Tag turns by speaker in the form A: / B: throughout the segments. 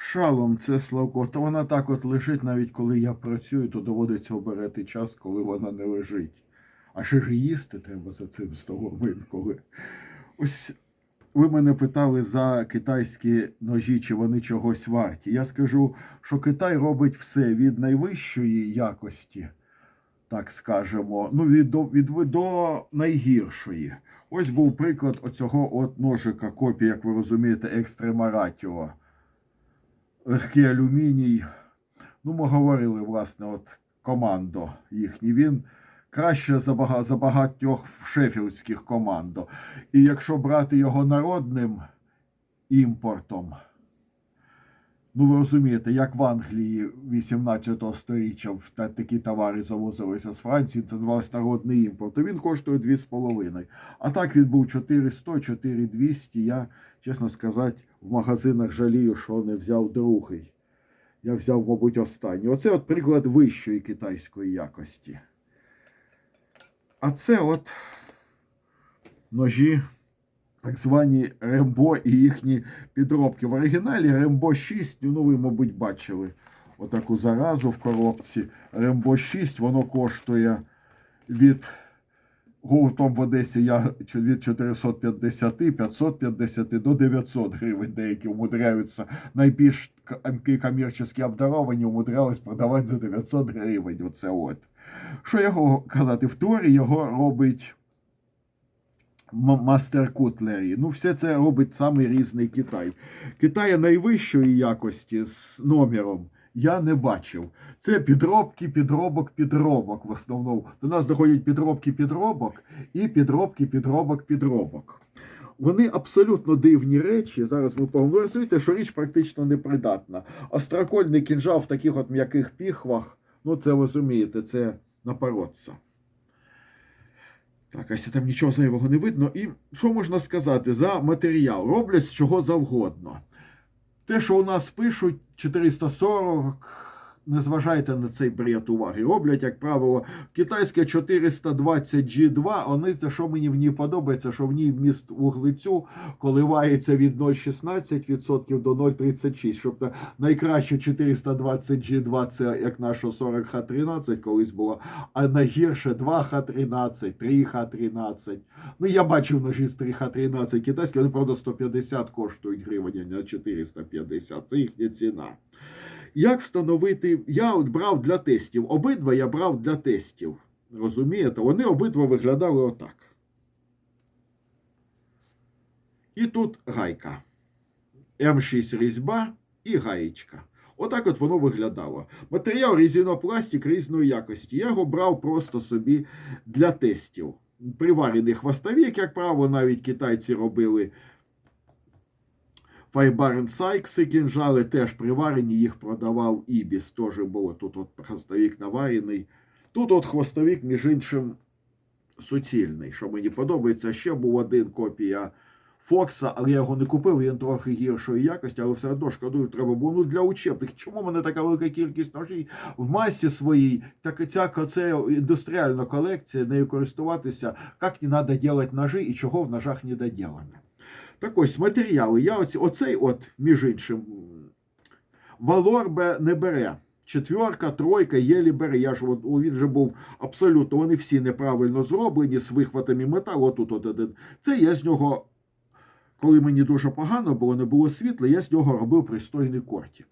A: Шалом, це Славко. Та вона так от лежить, навіть коли я працюю, то доводиться обирати час, коли вона не лежить. А ще ж їсти треба за цим столом інколи. Ось ви мене питали за китайські ножі, чи вони чогось варті. Я скажу, що Китай робить все від найвищої якості, так скажемо, ну від до, від, до найгіршої. Ось був приклад оцього от ножика, копія, як ви розумієте, екстрема Ратіо. Легкий алюміній. Ну, ми говорили, власне, от командо їхній. Він краще за, за багатьох шефілдських командо. І якщо брати його народним імпортом, ну ви розумієте, як в Англії 18 століття такі товари завозилися з Франції, це називався народний імпорт, то він коштує 2,5. А так він був 400, 4200. Я, чесно сказати, в магазинах жалію, що не взяв другий. Я взяв, мабуть, останній. Оце от приклад вищої китайської якості. А це от ножі, так звані Рембо і їхні підробки. В оригіналі Рембо 6, ну ви, мабуть, бачили отаку заразу в коробці. Рембо 6, воно коштує від гуртом в Одесі я від 450, 550 до 900 гривень. Деякі умудряються найбільш к- обдаровані умудрялись продавати за 900 гривень. Оце от. Що його казати? В Торі його робить Мастер Кутлері. Ну, все це робить самий різний Китай. Китая найвищої якості з номером я не бачив. Це підробки, підробок, підробок в основному. До нас доходять підробки, підробок і підробки, підробок, підробок. Вони абсолютно дивні речі. Зараз ми поговоримо. Що річ практично непридатна. Острокольний кінжал в таких от м'яких піхвах, ну це ви розумієте, це напоротися. Так, ось там нічого зайвого не видно. І що можна сказати за матеріал? Роблять з чого завгодно. Те, що у нас пишуть 440, не зважайте на цей бред уваги. Роблять, як правило, китайське 420 G2. Вони те, що мені в ній подобається, що в ній вміст вуглецю коливається від 0,16% до 0,36. Щоб найкраще 420 G2 це як наша 40Х13 колись було, а найгірше 2Х13, 3Х13. Ну, я бачив ножі з 3Х13 китайські, вони, правда, 150 коштують гривень, а не 450. Це їхня ціна. Як встановити? Я от брав для тестів. Обидва я брав для тестів. Розумієте? Вони обидва виглядали отак. І тут гайка. М6 різьба і гаєчка. Отак от воно виглядало. Матеріал різинопластик різної якості. Я його брав просто собі для тестів. Приварений хвостовік, як правило, навіть китайці робили Файбарен Сайкси кінжали теж приварені, їх продавав Ібіс. Теж було тут от хвостовик наварений. Тут от хвостовик, між іншим, суцільний, що мені подобається. Ще був один копія Фокса, але я його не купив, він трохи гіршої якості, але все одно шкодую, треба було ну, для учебних. Чому в мене така велика кількість ножів в масі своїй? Так ця це індустріальна колекція, нею користуватися, як не треба робити ножі і чого в ножах не доділено. Так ось матеріали. Я оці, оцей, от, між іншим, Валорбе не бере. Четверка, тройка, єлі бере. Я ж от, він же був абсолютно, вони всі неправильно зроблені з вихватами металу. Отут от один. Це я з нього, коли мені дуже погано було, не було світла, я з нього робив пристойний кортик.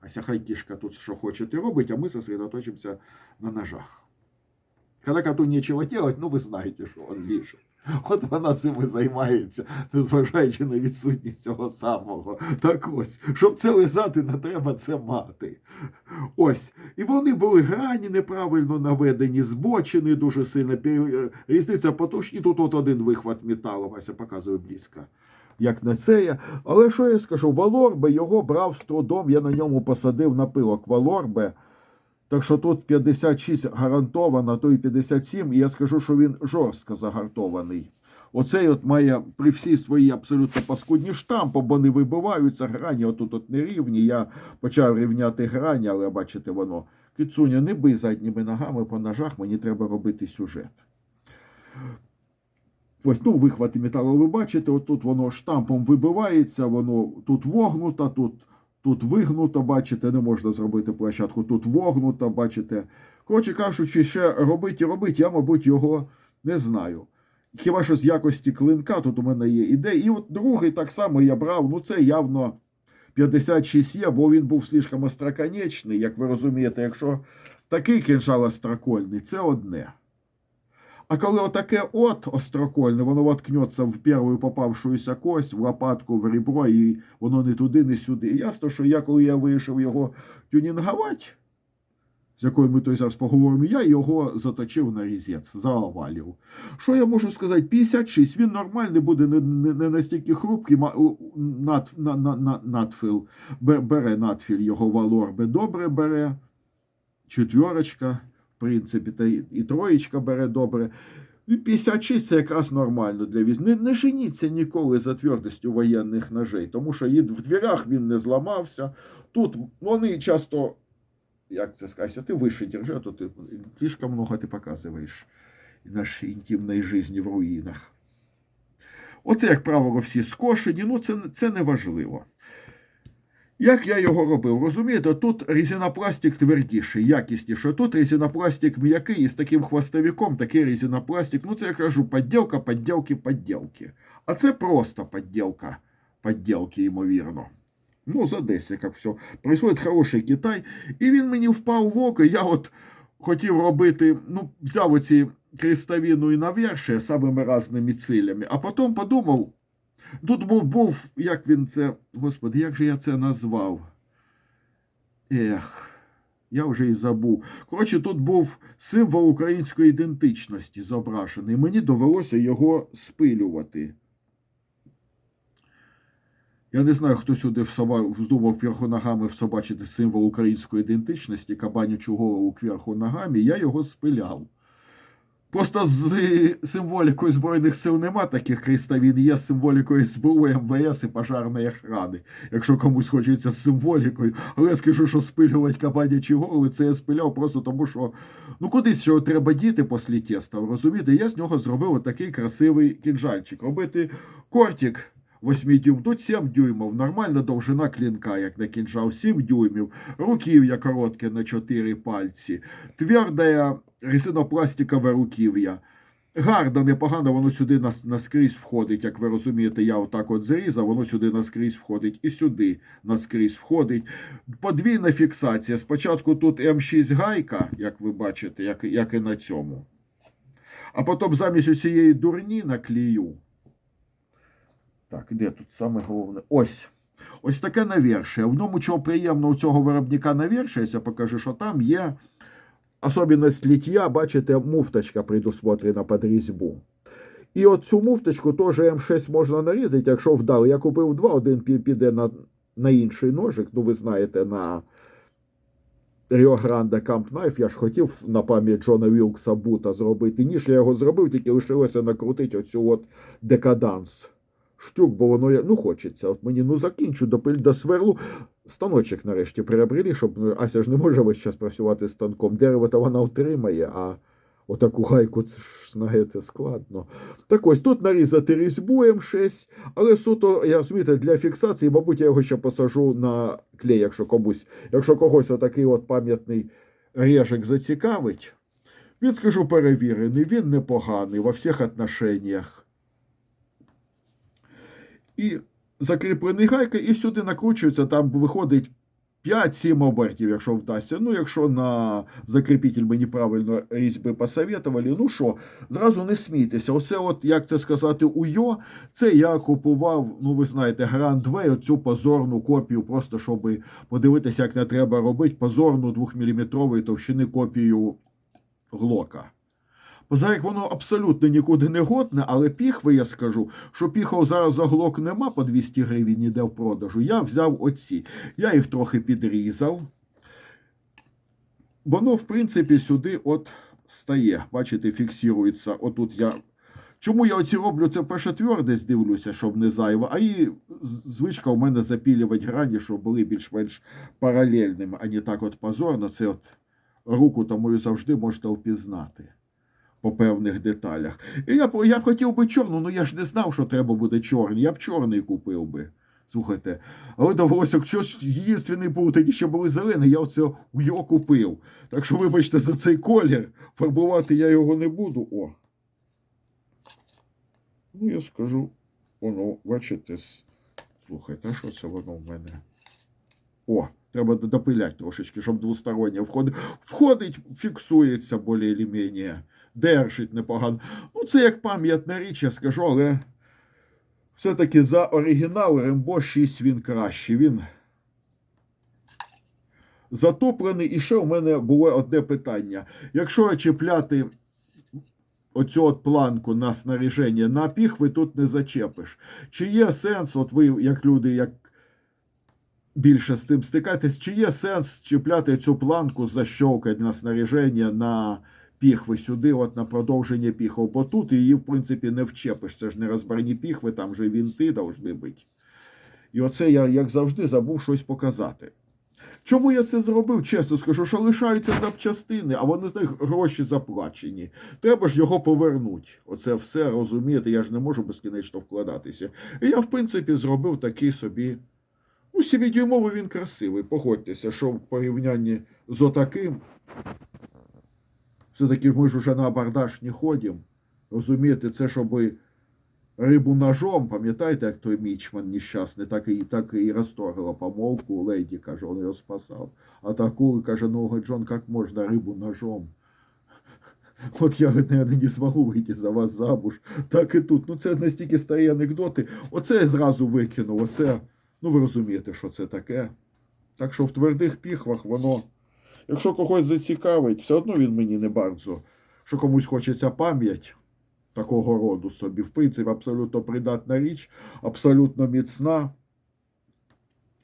A: Ася хай кішка тут що хочете робить, а ми сосредоточимося на ножах. Коли коту нічого делать, ну ви знаєте, що він ліже. От вона цим і займається, незважаючи на відсутність цього самого. Так ось, щоб це лизати, не треба це мати. Ось. І вони були грані неправильно наведені, збочені дуже сильно. Різниця потужні. Тут от один вихват металу, Вася показує близько. Як на це я. Але що я скажу? Валорбе його брав з трудом, я на ньому посадив на пилок Валорбе. Так що тут 56 гарантовано, то і 57, і я скажу, що він жорстко загартований. Оцей от має при всій своїй абсолютно паскудні штампи, бо вони вибиваються, грані отут от нерівні. Я почав рівняти грані, але бачите, воно. Кицуня, не бий задніми ногами по ножах, мені треба робити сюжет. Ось, ну, вихвати металу ви бачите, отут воно штампом вибивається, воно тут вогнуто, тут тут вигнуто, бачите, не можна зробити площадку, тут вогнуто, бачите. Коротше кажучи, ще робить і робить, я, мабуть, його не знаю. Хіба що з якості клинка тут у мене є ідея. І от другий так само я брав, ну це явно 56 є, бо він був слишком остроконечний, як ви розумієте, якщо такий кінжал острокольний, це одне. А коли отаке от острокольне, воно воткнеться в першу попавшуюся кость, в лопатку, в ребро, і воно не туди, не сюди. І ясно, що я, коли я вирішив його тюнінгувати, з якою ми той зараз поговоримо, я його заточив на різець, заовалів. Що я можу сказати? 56, він нормальний буде, не, не, настільки хрупкий, над, на, на, на, надфіл, бере надфіль його валор, би добре бере, четверочка, принципі, та і, троєчка бере добре. І 56 це якраз нормально для військ. Не, не женіться ніколи за твердістю воєнних ножей, тому що в дверях він не зламався. Тут вони часто, як це сказати, ти вище держи, а то ти слишком много ти показуєш нашій інтимної житті в руїнах. Оце, як правило, всі скошені, ну це, це не важливо. Як я його робив? Розумієте, тут резинопластик твердіший, якісніший. Тут резинопластик м'який і з таким хвостовиком такий резинопластик. Ну, це я кажу, подділка, подділки, подділки. А це просто подділка, подділки, ймовірно. Ну, за 10, як все. Происходит хороший Китай. І він мені впав в око. Я от хотів робити, ну, взяв оці крестовину і навершие самими різними цилями, а потім подумав, Тут був, був, як він це, господи, як же я це назвав? Ех, я вже і забув. Коротше, тут був символ української ідентичності зображений. Мені довелося його спилювати. Я не знаю, хто сюди вздумав кверху ногами всобачити символ української ідентичності, кабанячу голову кверху ногами, я його спиляв. Просто з символікою Збройних сил нема таких крестовин, є з символікою СБУ, МВС і пожарної охрани, якщо комусь хочеться з символікою. Але я скажу, що спилювати кабанячі голови, це я спиляв просто тому, що ну кудись його треба діти після теста, розумієте? Я з нього зробив отакий красивий кінжальчик. Робити кортик 8 дюйм, тут 7 дюймів, нормальна довжина клінка, як на кінжал, 7 дюймів, руків'я коротке на 4 пальці, тверде резинопластикове руків'я. Гарно, непогано, воно сюди нас, наскрізь входить, як ви розумієте, я отак от зарізав, воно сюди наскрізь входить і сюди наскрізь входить. Подвійна фіксація. Спочатку тут М6 гайка, як ви бачите, як, як і на цьому. А потім замість усієї дурні наклею. Так, де тут саме головне? Ось. Ось таке навершие. В ньому чого приємно у цього виробника навершия, я покажу, що там є особливість літія, бачите, муфточка предусмотрена під різьбу. І от цю муфточку теж М6 можна нарізати, якщо вдали. Я купив два, один піде на, на інший ножик, ну ви знаєте, на Rio Grande Camp Knife. Я ж хотів на пам'ять Джона Вілкса Бута зробити ніж. Я його зробив, тільки лишилося накрутити оцю от декаданс штук, бо воно ну хочеться. От мені ну закінчу до пиль до сверлу. Станочок нарешті приобрели, щоб ну, Ася ж не може весь час працювати станком. Дерево то вона отримає, а отаку гайку знаєте, складно. Так ось тут нарізати різьбу М6, але суто, я розумієте, для фіксації, мабуть, я його ще посажу на клей, якщо комусь, якщо когось отакий от пам'ятний режик зацікавить. Він, скажу, перевірений, він непоганий во всіх отношеннях і закріплений гайка, і сюди накручується, там виходить 5-7 обертів, якщо вдасться. Ну, якщо на закріпитель мені правильно різьби посоветували, ну що, зразу не смійтеся. Оце, от, як це сказати, уйо, це я купував, ну ви знаєте, Way, оцю позорну копію, просто щоб подивитися, як не треба робити, позорну 2-мм товщини копію глока. Як воно абсолютно нікуди не годне, але піхви, я скажу, що піхов зараз за глок нема по 200 гривень ніде в продажу. Я взяв оці. Я їх трохи підрізав. Воно, в принципі, сюди от стає. Бачите, фіксується. Отут я. Чому я оці роблю? Це перше твердість дивлюся, щоб не зайво, а і звичка у мене запілювати грані, щоб були більш-менш паралельними, а не так от позорно. Це от руку тому і завжди можете впізнати по певних деталях. І я, я хотів би чорну, але я ж не знав, що треба буде чорний. Я б чорний купив би. Слухайте, але довелося, якщо ж їстівний був, тоді ще були зелені, я оце його купив. Так що, вибачте, за цей колір, фарбувати я його не буду. О. Ну, я скажу, воно, бачите, слухайте, а що це воно в мене? О, треба допиляти трошечки, щоб двостороннє входить. Входить, фіксується більш-менш, держить непогано. Ну, це як пам'ятна річ, я скажу, але все-таки за оригінал Рембо 6 він кращий. Він затоплений. І ще у мене було одне питання. Якщо чіпляти оцю от планку на снаряження на піхви, тут не зачепиш. Чи є сенс, от ви, як люди, як більше з цим стикаєтесь, чи є сенс чіпляти цю планку защолкать на снаряження на піхви сюди, от на продовження піхов, бо тут її, в принципі, не вчепиш. Це ж не розбарні піхви, там же вінти повинні бути. І оце я, як завжди, забув щось показати. Чому я це зробив? Чесно скажу, що лишаються запчастини, а вони з них гроші заплачені. Треба ж його повернути. Оце все розумієте, я ж не можу безкінечно вкладатися. І я, в принципі, зробив такий собі. Ну, 7-дюймовий він красивий. Погодьтеся, що в порівнянні з отаким. Все-таки ми ж уже на абордаж не ходимо. Розумієте, це щоб рибу ножом, пам'ятаєте, як той мічман нещасний, так і, так і розторгла помолвку леді, каже, він його спасав. А таку, каже, ну, Джон, як можна рибу ножом? От я, наверное, не змогу вийти за вас замуж. Так і тут. Ну, це настільки старі анекдоти. Оце я зразу викинув. Оце, ну ви розумієте, що це таке. Так що в твердих піхвах воно. Якщо когось зацікавить, все одно він мені не bardzo. Що комусь хочеться пам'ять такого роду собі. В принципі, абсолютно придатна річ, абсолютно міцна.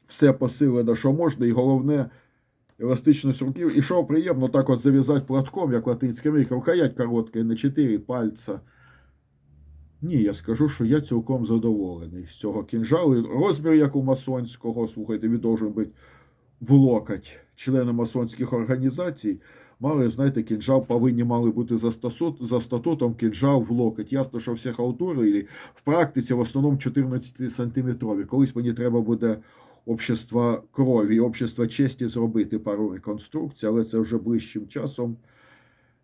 A: Все посилено, що можна, і головне еластичність руків. І що приємно, так от зав'язати платком, як латинська Америка, рукоять коротка, на 4 пальця. Ні, я скажу, що я цілком задоволений з цього кінжалу. Розмір, як у масонського, слухайте, він должен бути в локоть. Члени масонських організацій мали, знаєте, кінжал повинні мали бути за, стасут, за статутом кінжал в локоть. Ясно, що всі халтури в практиці в основному 14 сантиметрові. Колись мені треба буде общество крові, общество честі зробити пару реконструкцій, але це вже ближчим часом.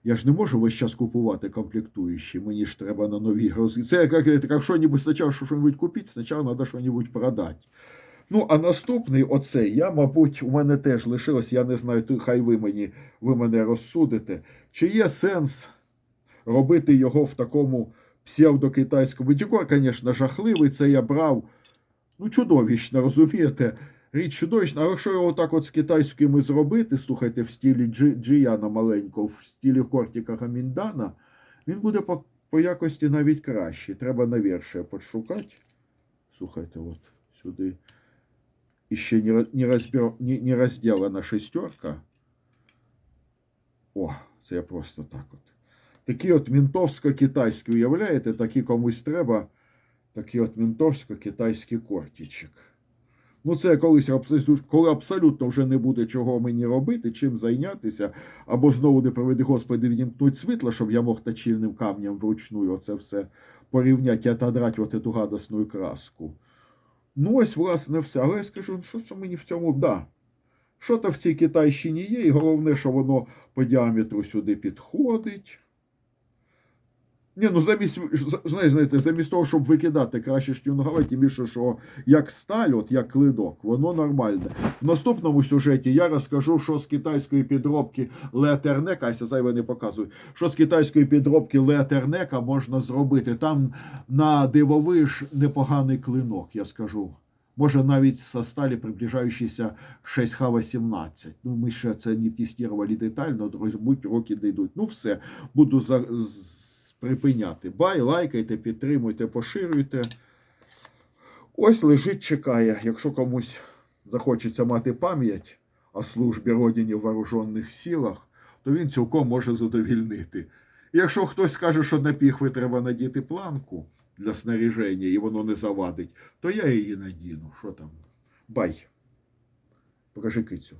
A: Я ж не можу весь час купувати комплектуючі, мені ж треба на нові роз... Це як, як, як що-небудь спочатку що-небудь купити, спочатку треба що-небудь продати. Ну, а наступний оцей, я, мабуть, у мене теж лишилось, я не знаю, хай ви мені ви мене розсудите. Чи є сенс робити його в такому псевдокитайському декор, звісно, жахливий, це я брав. Ну, чудовищно, розумієте? Річ чудовищна, але якщо його так от з китайськими зробити, слухайте, в стилі Джи, Джияна маленького, в стилі Кортіка Гаміндана, він буде по, по якості навіть краще. Треба наверше подшукати. Слухайте, от сюди. І ще не, не, розбір, не, не розділена шестерка. О, це я просто так от. Такі от мінтовсько-китайські, уявляєте, такі комусь треба. Такий от мінтовсько-китайський кортічик. Ну, це колись коли абсолютно вже не буде чого мені робити, чим зайнятися, або знову не приведи Господи відімкнуть світло, щоб я мог точильним камнем вручную оце все порівняти отодрати от эту гадосну краску. Ну, ось, власне, все. Але я скажу, що, це мені в цьому да. Що то в цій Китайщині є, і головне, що воно по діаметру сюди підходить. Ні, ну замість, знаєте, замість того, щоб викидати краще штюнгувати, тим більше, що як сталь, от як клинок, воно нормальне. В наступному сюжеті я розкажу, що з китайської підробки Летернека, ася зайве не показую, що з китайської підробки Летернека можна зробити. Там на дивовиж непоганий клинок, я скажу. Може, навіть со сталі приближаючийся 6Х18. Ну, ми ще це не тестували детально, друзі, будь роки дійдуть. Ну, все, буду за, припиняти. Бай, лайкайте, підтримуйте, поширюйте. Ось лежить, чекає. Якщо комусь захочеться мати пам'ять о службі Родині в вооружених силах, то він цілком може задовільнити. Якщо хтось скаже, що на піхви треба надіти планку для снаряження і воно не завадить, то я її надіну. Що там? Бай. Покажи кицю.